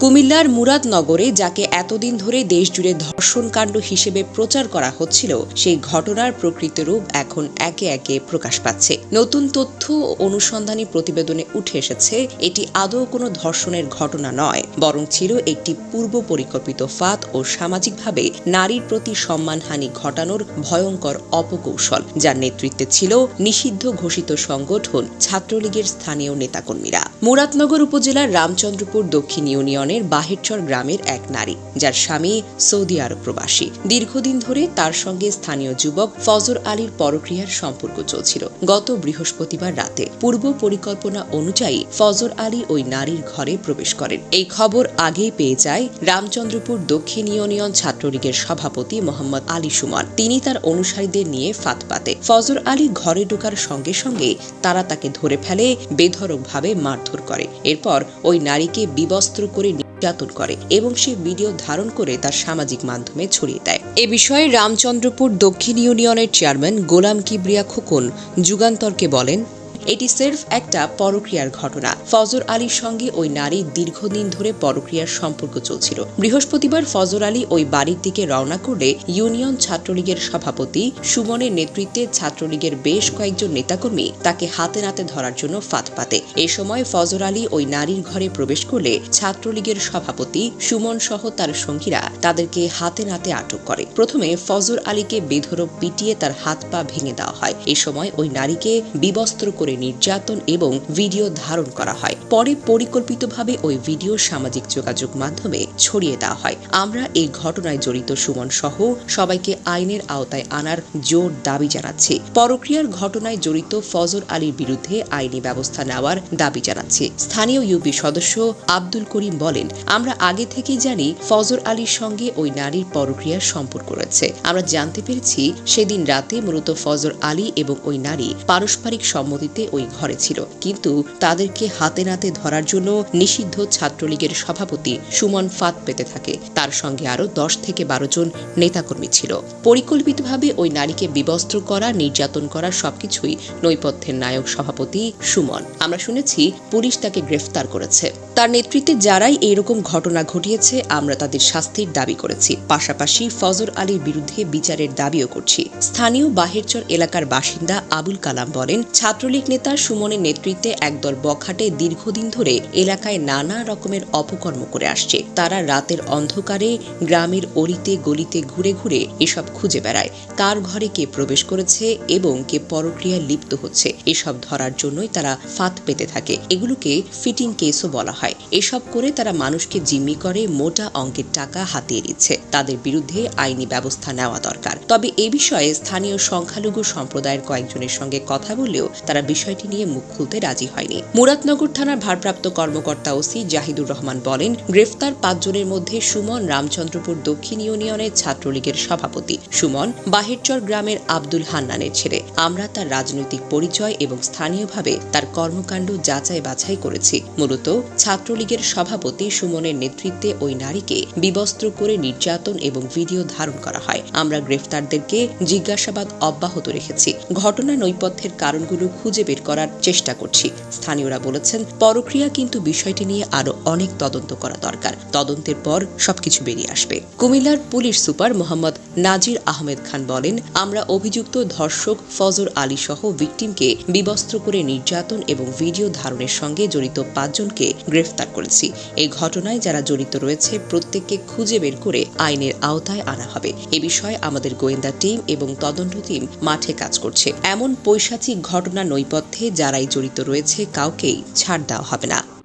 কুমিল্লার মুরাদনগরে, যাকে এতদিন ধরে দেশজুড়ে ধর্ষণকাণ্ড হিসেবে প্রচার করা হচ্ছিল, সেই ঘটনার প্রকৃত রূপ এখন একে একে প্রকাশ পাচ্ছে। নতুন তথ্য অনুসন্ধানী প্রতিবেদনে উঠে এসেছে, এটি আদৌ কোনো ধর্ষণের ঘটনা নয়, বরং ছিল একটি পূর্ব পরিকল্পিত ফাঁদ ও সামাজিকভাবে নারীর প্রতি সম্মানহানি ঘটানোর ভয়ঙ্কর অপকৌশল, যার নেতৃত্বে ছিল নিষিদ্ধ ঘোষিত সংগঠন ছাত্রলীগের স্থানীয় নেতাকর্মীরা। মুরাদনগর উপজেলার রামচন্দ্রপুর দক্ষিণ ইউনিয়নের বাহেরচর গ্রামের এক নারী, যার স্বামী সৌদি আরব প্রবাসী। দীর্ঘদিন ধরে তার সঙ্গে স্থানীয় যুবক ফজর আলীর পরক্রিয়ার সম্পর্ক চলছিল। গত বৃহস্পতিবার রাতে পূর্ব পরিকল্পনা অনুযায়ী ফজর আলী ওই নারীর ঘরে প্রবেশ করেন। এই খবর আগেই পেয়ে যায় রামচন্দ্রপুর দক্ষিণ ইউনিয়ন ছাত্রলীগের সভাপতি মোহাম্মদ আলী সুমন। তিনি তার অনুসারীদের নিয়ে ফাঁদ পাতে ফজর আলী ঘরে ঢোকার সঙ্গে সঙ্গে তারা তাকে ধরে ফেলে, বেধড়কভাবে মারধর করে। এরপর ওই নারীকে বিবস্ত্র করে নির্যাতন করে এবং সে ভিডিও ধারণ করে তার সামাজিক মাধ্যমে ছড়িয়ে দেয়। এ বিষয়ে রামচন্দ্রপুর দক্ষিণ ইউনিয়নের চেয়ারম্যান গোলাম কিবরিয়া খোকন যুগান্তরকে বলেন এটি সির্ফ একটা পরক্রিয়ার ঘটনা। ফজর আলীর সঙ্গে ওই নারীর দীর্ঘদিন ধরে পরক্রিয়ার সম্পর্ক চলছিল। বৃহস্পতিবার ফজর আলী ওই বাড়ির দিকে রওনা করলে ইউনিয়ন ছাত্রলীগের সভাপতি সুমনের নেতৃত্বে ছাত্রলীগের বেশ কয়েকজন নেতাকর্মী তাকে হাতে নাতে ধরার জন্য ফাঁদ পাতে। এ সময় ফজর আলী ওই নারীর ঘরে প্রবেশ করলে ছাত্রলীগের সভাপতি সুমন সহ তার সঙ্গীরা তাদেরকে হাতে নাতে আটক করে। প্রথমে ফজর আলীকে বেধরক পিটিয়ে তার হাত পা ভেঙে দেওয়া হয়। এ সময় ওই নারীকে বিবস্ত্র করে নির্যাতন এবং ভিডিও ধারণ করা হয়। পরে পরিকল্পিতভাবে ওই ভিডিও সামাজিক যোগাযোগ মাধ্যমে ছড়িয়ে দেওয়া হয়। আমরা এই ঘটনায় জড়িত সুমন সহ সবাইকে আইনের আওতায় আনার জোর দাবি জানাচ্ছি। পরক্রিয়ার ঘটনায় জড়িত ফজর আলীর বিরুদ্ধে আইনি ব্যবস্থা নেওয়ার দাবি জানাচ্ছি। স্থানীয় ইউপি সদস্য আব্দুল করিম বলেন, আমরা আগে থেকেই জানি ফজর আলীর সঙ্গে ওই নারীর পরক্রিয়ার সম্পর্ক রয়েছে। আমরা জানতে পেরেছি সেদিন রাতে মূলত ফজর আলী এবং ওই নারী পারস্পরিক সম্মতিতে ওই ঘরে ছিল। কিন্তু তাদেরকে হাতে নাতে ধরার জন্য নিষিদ্ধ ছাত্রলীগের সভাপতি সুমন ফাঁদ পেতে থাকে। তার সঙ্গে আরও দশ থেকে বারো জন নেতাকর্মী ছিল। পরিকল্পিতভাবে ওই নারীকে বিবস্ত্র করা, নির্যাতন করা সবকিছুই নৈপথ্যের নায়ক সভাপতি সুমন। আমরা শুনেছি পুলিশ তাকে গ্রেফতার করেছে। তার নেতৃত্বে যারাই এইরকম ঘটনা ঘটিয়েছে, আমরা তাদের শাস্তির দাবি করেছি। পাশাপাশি ফজর আলীর বিরুদ্ধে বিচারের দাবিও করছি। স্থানীয় বাহেরচর এলাকার বাসিন্দা আবুল কালাম বলেন, ছাত্রলীগ নেতা সুমনের নেতৃত্বে একদল বখাটে দীর্ঘদিন ধরে এলাকায় নানা রকমের অপকর্ম করে আসছে। তারা রাতের অন্ধকারে গ্রামের অলিতে গলিতে ঘুরে ঘুরে এসব খুঁজে বেড়ায়। কার ঘরে কে প্রবেশ করেছে এবং কে পরক্রিয়ায় লিপ্ত হচ্ছে? এসব ধরার জন্যই তারা ফাঁদ পেতে থাকে। এগুলোকে ফিটিং কেসও বলা হয়। এসব করে তারা মানুষকে জিম্মি করে মোটা অঙ্কের টাকা হাতিয়ে দিচ্ছে তাদের বিরুদ্ধে আইনি ব্যবস্থা নেওয়া দরকার। তবে এ বিষয়ে স্থানীয় সংখ্যালঘু সম্প্রদায়ের কয়েকজনের সঙ্গে কথা বললেও তারা বিষয়টি নিয়ে মুখ খুলতে রাজি হয়নি। মুরাদনগর থানার ভারপ্রাপ্ত কর্মকর্তা ওসি জাহিদুর রহমান বলেন, গ্রেফতার পাঁচজনের মধ্যে সুমন রামচন্দ্রপুর দক্ষিণ ইউনিয়নের ছাত্রলীগের সভাপতি। সুমন বাহিরচর গ্রামের আব্দুল হান্নানের ছেলে। আমরা তার রাজনৈতিক পরিচয় এবং স্থানীয়ভাবে তার কর্মকাণ্ড যাচাই বাছাই করেছি। মূলত ছাত্রলীগের সভাপতি সুমনের নেতৃত্বে ওই নারীকে বিবস্ত্র করে নির্যাতন এবং ভিডিও ধারণ করা হয়। আমরা গ্রেফতারদেরকে জিজ্ঞাসাবাদ অব্যাহত রেখেছি। ঘটনা নৈপথ্যের কারণগুলো খুঁজে বের করার চেষ্টা করছি। স্থানীয়রা বলেছেন, পরক্রিয়া কিন্তু বিষয়টি নিয়ে আরও অনেক তদন্ত করা দরকার। তদন্তের পর সবকিছু বেরিয়ে আসবে। কুমিল্লার পুলিশ সুপার মোহাম্মদ নাজির আহমেদ খান বলেন, আমরা অভিযুক্ত ধর্ষক ফজর আলী সহ ভিকটিমকে বিবস্ত্র করে নির্যাতন এবং ভিডিও ধারণের সঙ্গে জড়িত পাঁচজনকে গ্রেফতার করেছি। এই ঘটনায় যারা জড়িত রয়েছে, প্রত্যেককে খুঁজে বের করে আইনের আওতায় আনা হবে। এ বিষয়ে আমাদের গোয়েন্দা টিম এবং তদন্ত টিম মাঠে কাজ করছে। এমন পৈশাচিক ঘটনা নৈপথ্যে যারাই জড়িত রয়েছে, কাউকেই ছাড় দেওয়া হবে না।